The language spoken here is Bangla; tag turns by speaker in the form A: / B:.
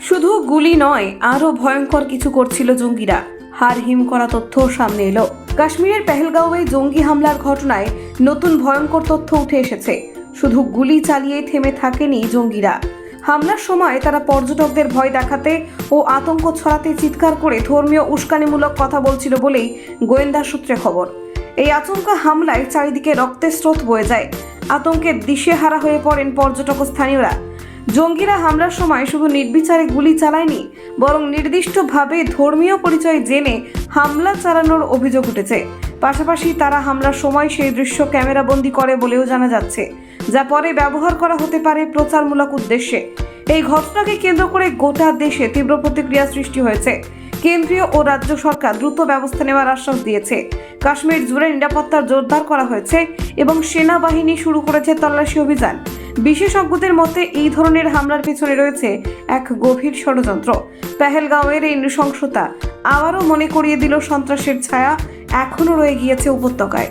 A: শুধু গুলি নয়, আরও ভয়ঙ্কর কিছু করছিল জঙ্গিরা। হার হিম করা তথ্য সামনে এলো। কাশ্মীরের পেহেলগাঁওয়ে জঙ্গি হামলার ঘটনায় নতুন ভয়ঙ্কর তথ্য উঠে এসেছে। শুধু গুলি চালিয়ে থেমে থাকেনি জঙ্গিরা। হামলার সময় তারা পর্যটকদের ভয় দেখাতে ও আতঙ্ক ছড়াতে চিৎকার করে ধর্মীয় উস্কানিমূলক কথা বলছিল বলেই গোয়েন্দা সূত্রে খবর। এই আচমকা হামলায় চারিদিকে রক্তের স্রোত বয়ে যায়। আতঙ্কে দিশেহারা হয়ে পড়েন পর্যটক স্থানীয়রা। জঙ্গিরা হামলার সময় শুধু নির্বিচারে গুলি চালায়নি, বরং নির্দিষ্টভাবে ধর্মীয় পরিচয় জেনে হামলা চালানোর অভিযোগ উঠেছে। পাশাপাশি তারা হামলার সময় সেই দৃশ্য ক্যামেরাবন্দি করে বলেও জানা যাচ্ছে, যা পরে ব্যবহার করা হতে পারে প্রচারমূলক উদ্দেশ্যে। এই ঘটনাকে কেন্দ্র করে গোটা দেশে তীব্র প্রতিক্রিয়া সৃষ্টি হয়েছে। কেন্দ্রীয় ও রাজ্য সরকার দ্রুত ব্যবস্থা নেওয়ার আশ্বাস দিয়েছে। কাশ্মীর জুড়ে নিরাপত্তা জোরদার করা হয়েছে এবং সেনাবাহিনী শুরু করেছে তল্লাশি অভিযান। বিশেষজ্ঞদের মতে, এই ধরনের হামলার পিছনে রয়েছে এক গভীর ষড়যন্ত্র। পেহেলগাঁওয়ের এই নৃশংসতা আবারও মনে করিয়ে দিল সন্ত্রাসের ছায়া, এখনও রয়ে গিয়েছে উপত্যকায়।